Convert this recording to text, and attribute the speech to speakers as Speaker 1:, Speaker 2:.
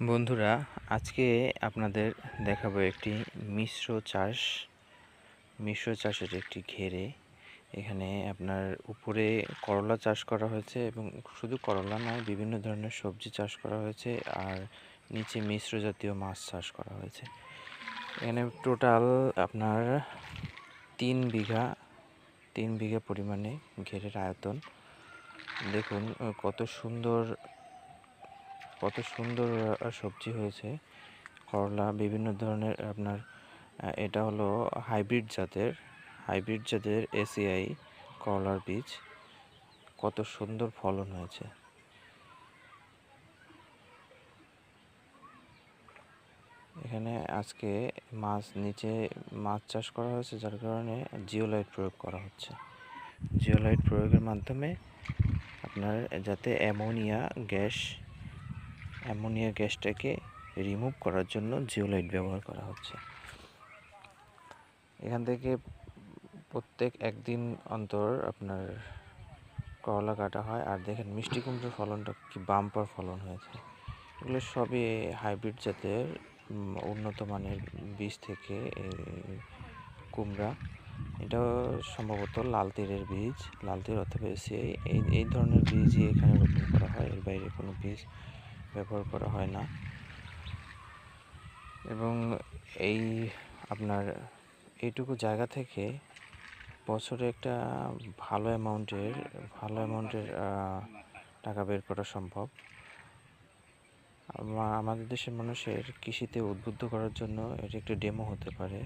Speaker 1: বন্ধুরা, আজকে আপনাদের দেখাবো একটি মিশ্র চাষ। মিশ্র চাষের একটি ঘেরে। এখানে আপনার উপরে করলা চাষ করা হয়েছে এবং শুধু করলা নয়, বিভিন্ন ধরনের সবজি চাষ করা হয়েছে আর নিচে মিশ্র জাতীয় মাছ চাষ করা হয়েছে। এখানে টোটাল আপনার তিন বিঘা তিন বিঘা পরিমাণে ঘেরের আয়তন। দেখুন, কত সুন্দর কত সুন্দর সবজি হয়েছে। করলা, বিভিন্ন ধরনের আপনার এটা হলো হাইব্রিড জাতের হাইব্রিড জাতের এসিআই করলার বীজ। কত সুন্দর ফলন হয়েছে। এখানে আজকে মাছ নিচে মাছ চাষ করা হয়েছে, যার কারণে জিওলাইট প্রয়োগ করা হচ্ছে। জিওলাইট প্রয়োগের মাধ্যমে আপনার যাতে অ্যামোনিয়া, গ্যাস অ্যামোনিয়া গ্যাসটাকে রিমুভ করার জন্য জিওলাইট ব্যবহার করা হচ্ছে। এখান থেকে প্রত্যেক একদিন অন্তর আপনার করলা কাটা হয়। আর দেখেন মিষ্টি কুমড়োর ফলনটা কি বাম্পার ফলন হয়েছে। এগুলো সবই হাইব্রিড জাতের উন্নত মানের বীজ থেকে কুমড়া। এটাও সম্ভবত লাল তীরের বীজ, লাল তীর অথবা এই এই ধরনের বীজই এখানে রোপণ করা হয়। এর বাইরে কোনো বীজ ব্যবহার করা হয় না। এবং এই আপনার এইটুকু জায়গা থেকে বছরে একটা ভালো অ্যামাউন্টের ভালো অ্যামাউন্টের টাকা বের করা সম্ভব। আমাদের দেশের মানুষের কৃষিতে উদ্বুদ্ধ করার জন্য এটি একটি ডেমো হতে পারে।